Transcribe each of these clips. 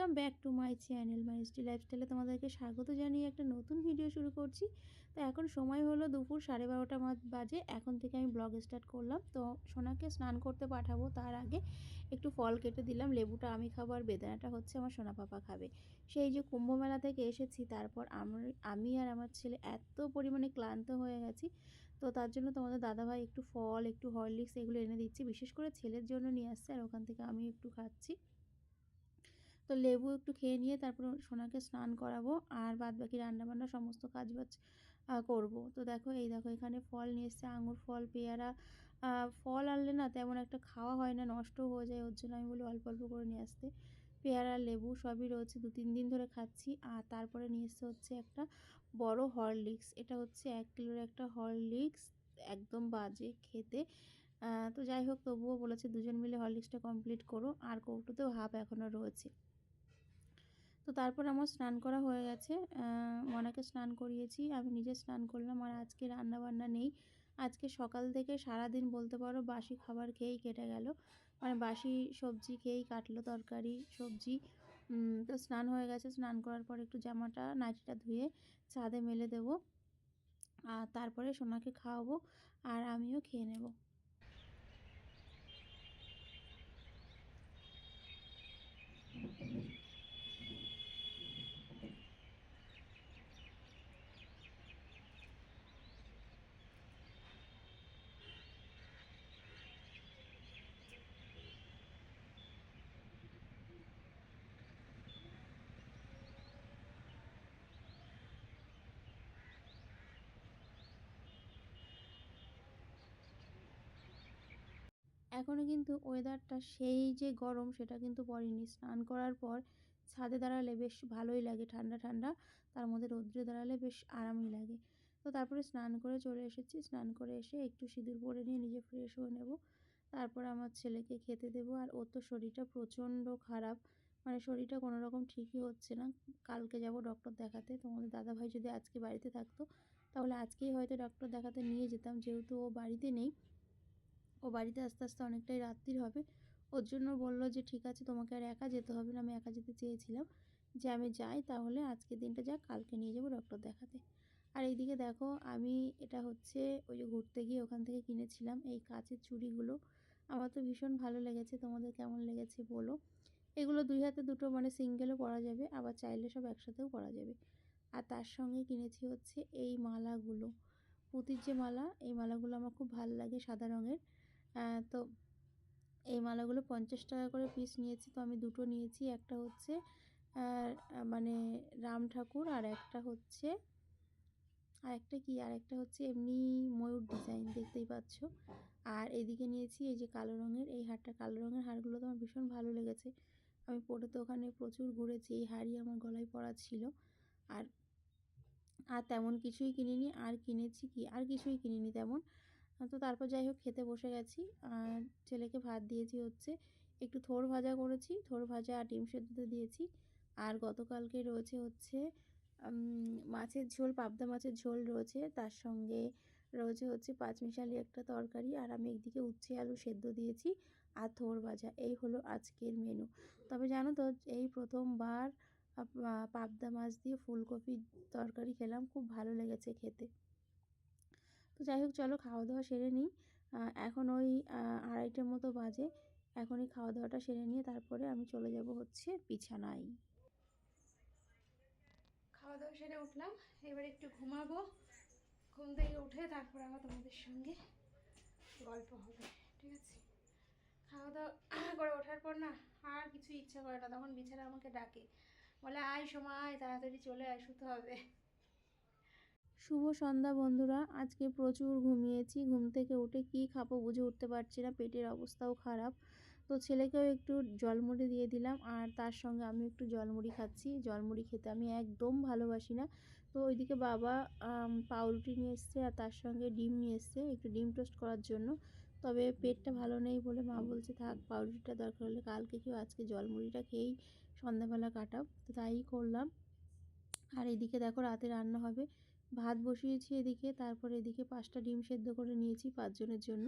Welcome back to my channel my স্টি লাইফস্টাইলে তোমাদেরকে স্বাগত জানিয়ে একটা নতুন ভিডিও শুরু করছি। তো এখন সময় হলো দুপুর সাড়ে বারোটা বাজে, এখন থেকে আমি ব্লগ স্টার্ট করলাম। তো সোনাকে স্নান করতে পাঠাবো, তার আগে একটু ফল কেটে দিলাম, লেবুটা আমি খাব আর বেদানাটা হচ্ছে আমার সোনা পাপা খাবে। সেই যে কুম্ভ মেলা থেকে এসেছি, তারপর আমার আমি আর আমার ছেলে এত পরিমাণে ক্লান্ত হয়ে গেছি। তো তার জন্য তোমাদের দাদাভাই একটু ফল, একটু হরলিক্স এগুলো এনে দিচ্ছি। বিশেষ করে ছেলের জন্য নিয়ে আসছে আর ওখান থেকে আমি একটু খাচ্ছি। তো লেবু একটু খেয়ে নিয়ে তারপর সোনাকে স্নান করাবো আর বাদ বাকি রান্নাবান্না সমস্ত কাজ বাজ করব। তো দেখো, এই দেখো, এখানে ফল নিয়ে এসছে, আঙুর ফল, পেয়ারা। ফল আনলে না তেমন একটা খাওয়া হয় না, নষ্টও হয়ে যায়, ওর জন্য আমি বলি অল্প অল্প করে নিয়ে আসতে। পেয়ারা, লেবু সবই রয়েছে, দু, তিন দিন ধরে খাচ্ছি। আর তারপরে নিয়ে এসছে হচ্ছে একটা বড় হরলিক্স। এটা হচ্ছে এক কিলোর একটা হরলিক্স, একদম বাজে খেতে। তো যাই হোক, তবুও বলেছে দুজন মিলে হরলিক্সটা কমপ্লিট করো। আর কৌটোতেও হাফ এখনও রয়েছে। তো তারপর আমার স্নান করা হয়ে গেছে। মনাকে স্নান করিয়েছি, আমি নিজে স্নান করলাম। আর আজকে রান্না বান্না নেই। আজকে সকাল থেকে সারা দিন বলতে পারো বাসি খাবার খেয়েই কেটে গেল। মানে বাসি সবজি খেয়েই কাটলো তরকারি, সবজি। তো স্নান হয়ে গেছে। স্নান করার পর একটু জামাটা, নাইটিটা ধুয়ে ছাদে মেলে দেব। আর তারপরে সোনাকে খাওয়াবো। আর আমিও খেয়ে নেব। এখনও কিন্তু ওয়েদারটা সেই যে গরম সেটা কিন্তু পড়েনি। স্নান করার পর ছাদে দাঁড়ালে বেশ ভালোই লাগে, ঠান্ডা ঠান্ডা। তার মধ্যে রৌদ্রে দাঁড়ালে বেশ আরামই লাগে। তো তারপরে স্নান করে চলে এসেছি। স্নান করে এসে একটু সিঁদুর পরে নিয়ে নিজে ফ্রেশ হয়ে নেব। তারপর আমার ছেলেকে খেতে দেবো। আর ওর তো শরীরটা প্রচণ্ড খারাপ। মানে শরীরটা কোনো রকম ঠিকই হচ্ছে না। কালকে যাব ডক্টর দেখাতে। তোমাদের দাদাভাই যদি আজকে বাড়িতে থাকতো, তাহলে আজকেই হয়তো ডক্টর দেখাতে নিয়ে যেতাম। যেহেতু ও বাড়িতে নেই ও বাড়িতে আস্তে আস্তে অনেকটাই রাত্রির হবে। ওর জন্য বলল যে, ঠিক আছে, তোমাকে আর একা যেতে হবে না। আমি একা যেতে চেয়েছিলাম যে, আমি যাই তাহলে আজকের দিনটা যাক কালকে নিয়ে যাব ডক্টর দেখাতে। আর এইদিকে দেখো, আমি এটা হচ্ছে ওই যে ঘুরতে গিয়ে ওখান থেকে কিনেছিলাম এই কাচের চুড়িগুলো। আমার তো ভীষণ ভালো লেগেছে, তোমাদের কেমন লেগেছে বলো। এগুলো দুই হাতে দুটো মানে সিঙ্গেলও পরা যাবে, আবার চাইলে সব একসাথেও পরা যাবে। আর তার সঙ্গে কিনেছি হচ্ছে এই মালাগুলো। পুঁতির যে মালা, এই মালাগুলো আমার খুব ভালো লাগে সাদা রঙের। তো এই মালাগুলো পঞ্চাশ টাকা করে পিস নিয়েছি। তো আমি দুটো নিয়েছি, একটা হচ্ছে মানে রাম ঠাকুর আর একটা হচ্ছে, আর একটা কি, আর একটা হচ্ছে এমনি ময়ূর ডিজাইন দেখতেই পাচ্ছ। আর এদিকে নিয়েছি এই যে কালো রঙের, এই হারটা কালো রঙের হারগুলো তো আমার ভীষণ ভালো লেগেছে। আমি পরে তো ওখানে প্রচুর ঘুরেছি, এই হাড়ি আমার গলায় পড়া ছিল। আর আর তেমন কিছুই কিনিনি, আর কিনেছি কি, আর কিছুই কিনিনি তেমন। তো তারপর যাই হোক খেতে বসে গেছি। আর ছেলেকে ভাত দিয়েছি হচ্ছে, একটু থোর ভাজা করেছি, থোর ভাজা আর ডিম সেদ্ধ দিয়েছি। আর গতকালকে রয়েছে হচ্ছে মাছের ঝোল, পাবদা মাছের ঝোল রয়েছে। তার সঙ্গে রয়েছে হচ্ছে পাঁচমিশালি একটা তরকারি আর আমি একদিকে উচ্ছে আলু সেদ্ধ দিয়েছি আর থোর ভাজা। এই হলো আজকের মেনু তবে জানো তো, এই প্রথমবার পাবদা মাছ দিয়ে ফুলকপির তরকারি খেলাম, খুব ভালো লেগেছে খেতে। তো যাই হোক চলো খাওয়া দাওয়া সেরে নিই। এখন ওই আড়াইটের মতো বাজে। এখন এই খাওয়া দাওয়াটা সেরে নিয়ে তারপরে আমি চলে যাব হচ্ছে বিছানায়। খাওয়া দাওয়া সেরে উঠলাম। এবার একটু ঘুমাবো। ঘুম থেকে উঠে তারপর আবার তোমাদের সঙ্গে গল্প হবে, ঠিক আছে? খাওয়া দাওয়া করে ওঠার পর না আর কিছু ইচ্ছা করে না। তখন বিছানা আমাকে ডাকে। বলে, আয় সময় তাড়াতাড়ি চলে আয়, শুতে হবে। শুভ সন্ধ্যা বন্ধুরা। আজকে প্রচুর ঘুমিয়েছি। ঘুম থেকে উঠে কি খাব বুঝে উঠতে পারছি না। পেটের অবস্থাও খারাপ। তো ছেলেকেও একটু জলমুড়ি দিয়ে দিলাম আর তার সঙ্গে আমি একটু জলমুড়ি খাচ্ছি। জলমুড়ি খেতে আমি একদম ভালোবাসি না। তো ওইদিকে বাবা পাউরুটি নিয়ে এসছে আর তার সঙ্গে ডিম নিয়ে এসছে একটু ডিম টোস্ট করার জন্য। তবে পেটটা ভালো নেই বলে মা বলছে, থাক, পাউরুটিটা দরকার হলে কালকে কেউ আজকে জলমুড়িটা খেয়েই সন্ধ্যাবেলা কাটাও। তো তাই করলাম। আর এদিকে দেখো রাতে রান্না হবে। ভাত বসিয়েছি এদিকে, তারপর এদিকে পাঁচটা ডিম সেদ্ধ করে নিয়েছি পাঁচজনের জন্য।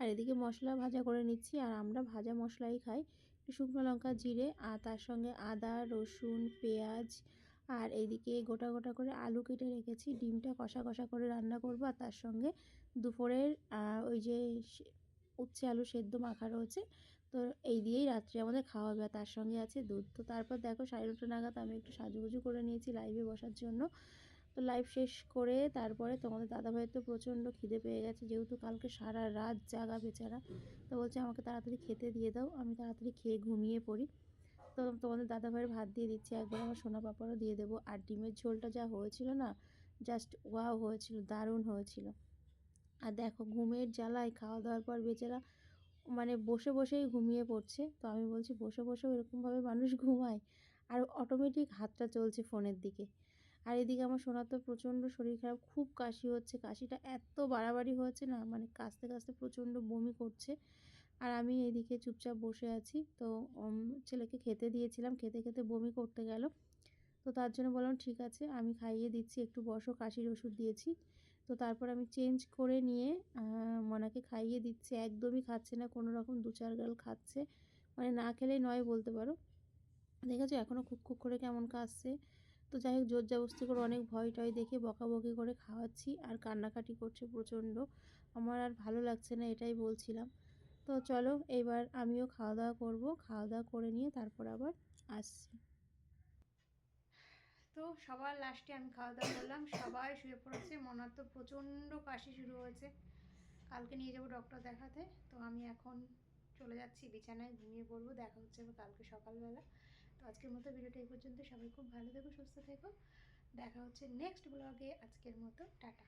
আর এদিকে মশলা ভাজা করে নিচ্ছি, আর আমরা ভাজা মশলাই খাই একটু শুকনো লঙ্কা, জিরে, আর তার সঙ্গে আদা, রসুন, পেঁয়াজ, আর এইদিকে গোটা গোটা করে আলু কেটে রেখেছি। ডিমটা কষা কষা করে রান্না করব, আর তার সঙ্গে দুপুরের ওই যে উচ্ছে আলু সেদ্ধ মাখা রয়েছে, তো এই দিয়েই রাত্রে আমাদের খাওয়া হবে। আর তার সঙ্গে আছে দুধ। তো তারপর দেখো সাড়ে নটা নাগাদ আমি একটু সাজুগুজু করে নিয়েছি লাইভে বসার জন্য। তো লাইভ শেষ করে তারপরে তোমাদের দাদাভাইয়ের তো প্রচণ্ড খিদে পেয়ে গেছে। যেহেতু কালকে সারা রাত জাগা বেচারা, তো বলছে আমাকে তাড়াতাড়ি খেতে দিয়ে দাও, আমি তাড়াতাড়ি খেয়ে ঘুমিয়ে পড়ি। তো তোমাদের দাদাভাইয়ের ভাত দিয়ে দিচ্ছি, একবার আমার সোনা পাপড়ও দিয়ে দেবো। আর ডিমের ঝোলটা যা হয়েছিল না জাস্ট ওয়াও হয়েছিল, দারুণ হয়েছিল। আর দেখো ঘুমের জ্বালায় খাওয়া দাওয়ার পর বেচারা মানে বসে বসেই ঘুমিয়ে পড়ছে। তো আমি বলছি বসে বসেও এরকমভাবে মানুষ ঘুমায়? আর অটোমেটিক হাতটা চলছে ফোনের দিকে। আর এদিকে আমার সোনার তো প্রচণ্ড শরীর খারাপ, খুব কাশি হচ্ছে। কাশিটা এত বাড়াবাড়ি হয়েছে না মানে কাশতে কাশতে প্রচণ্ড বমি করছে। আর আমি এইদিকে চুপচাপ বসে আছি। তো ছেলেকে খেতে দিয়েছিলাম, খেতে খেতে বমি করতে গেল। তো তার জন্য বললাম, ঠিক আছে, আমি খাইয়ে দিচ্ছি, একটু বসো, কাশির ওষুধ দিয়েছি। তো তারপর আমি চেঞ্জ করে নিয়ে মনাকে খাইয়ে দিচ্ছি। একদমই খাচ্ছে না, কোনো রকম দু চার গাল খাচ্ছে। মানে না খেলেই নয় বলতে পারো। দেখেছ এখনও খুব খুব করে কেমন কাশছে। তো যাই হোক জোর জবস্তি করে অনেক ভয় টয় দেখে বকাবকি করে খাওয়াচ্ছি আর কান্নাকাটি করছে প্রচণ্ড। আমার আর ভালো লাগছে না, এটাই বলছিলাম। তো চলো, এবার আমিও খাওয়া দাওয়া করব। খাওয়া দাওয়া করে নিয়ে তারপর আবার আসছি। তো সবার লাস্টে আমি খাওয়া দাওয়া করলাম। সবাই শুয়ে পড়েছে। মনার তো প্রচণ্ড কাশি শুরু হয়েছে। কালকে নিয়ে যাব ডক্টর দেখাতে। তো আমি এখন চলে যাচ্ছি বিছানায়, ঘুমিয়ে পড়ব। দেখা হচ্ছে কালকে সকালবেলা। আজকের মতো ভিডিওটা এই পর্যন্ত। সবাই খুব ভালো থেকো, সুস্থ থেকো। দেখা হচ্ছে নেক্সট ব্লগে আজকের মতো, টাটা।